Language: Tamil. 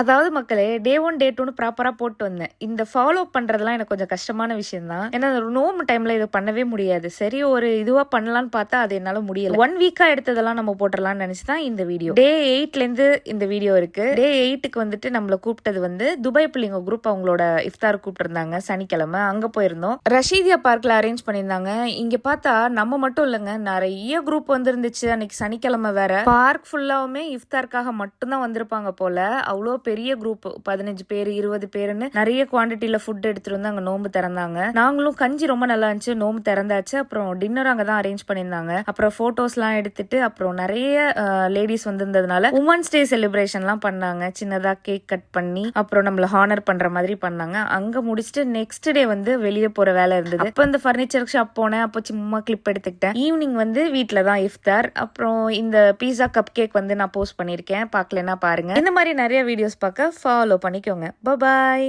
அதாவது மக்களே டே ஒன் டே டூன்னு ப்ராப்பரா போட்டு வந்தேன். இந்த ஃபாலோ பண்றதெல்லாம் எனக்கு கொஞ்சம் கஷ்டமான விஷயம் தான் ஏன்னா அந்த நோம்பு டைம்ல இது பண்ணவே முடியாது. சரி ஒரு இதுவா பண்ணலாம்னு பார்த்தா அது என்னால முடியல. ஒன் வீக்கா எடுத்ததெல்லாம் நம்ம போட்டுடலாம்னு நினச்சி தான் இந்த வீடியோ டே எயிட்ல இருந்து இந்த வீடியோ இருக்கு. டே எயிட்டுக்கு வந்துட்டு நம்மள கூப்பிட்டது வந்து துபாய் பிள்ளைங்க குரூப் அவங்களோட இஃப்தார் கூப்பிட்டுருந்தாங்க சனிக்கிழமை. அங்க போயிருந்தோம். ரஷீதியா பார்க்ல அரேஞ்ச் பண்ணியிருந்தாங்க. இங்க பார்த்தா நம்ம மட்டும் இல்லைங்க நிறைய குரூப் வந்துருந்துச்சு. அன்னைக்கு சனிக்கிழமை வேற. பார்க் ஃபுல்லாவுமே இஃப்தாருக்காக மட்டும்தான் வந்திருப்பாங்க போல. அவ்வளோ பெரிய குரூப் பதினஞ்சு பேர் இருபது பேருன்னு நிறைய குவான்டிட்டியில ஃபுட் எடுத்துட்டு வந்து அங்க நோம்பு திறந்தாங்க. நாங்களும் கஞ்சி ரொம்ப நல்லா இருந்துச்சு. நோம்பு திறந்தாச்சு. அப்புறம் டின்னர் அங்க தான் அரேஞ்ச் பண்ணியிருந்தாங்க. அப்புறம் போட்டோஸ்லாம் எடுத்துட்டு அப்புறம் நிறைய லேடிஸ் வந்திருந்ததுனால உமன்ஸ் டே செலிப்ரேஷன்லாம் பண்ணாங்க. சின்னதா கேக் கட் பண்ணி அப்புறம் நம்மள ஹானர் பண்ற மாதிரி பண்ணாங்க. அங்க முடிச்சுட்டு நெக்ஸ்ட் டே வந்து வெளியே போற வேலை இருந்தது. அப்போ இந்த ஃபர்னிச்சர் ஷாப் போனேன். அப்போ சும்மா கிளிப் எடுத்துக்கிட்டேன். ஈவினிங் வந்து வீட்டில் தான் இஃப்தார் அப்புறம் இந்த பீஸா கப் கேக் வந்து நான் போஸ்ட் பண்ணியிருக்கேன். பார்க்கலன்னா பாருங்க. இந்த மாதிரி நிறைய வீடியோஸ் பார்க்க ஃபாலோ பண்ணிக்கோங்க. பாய்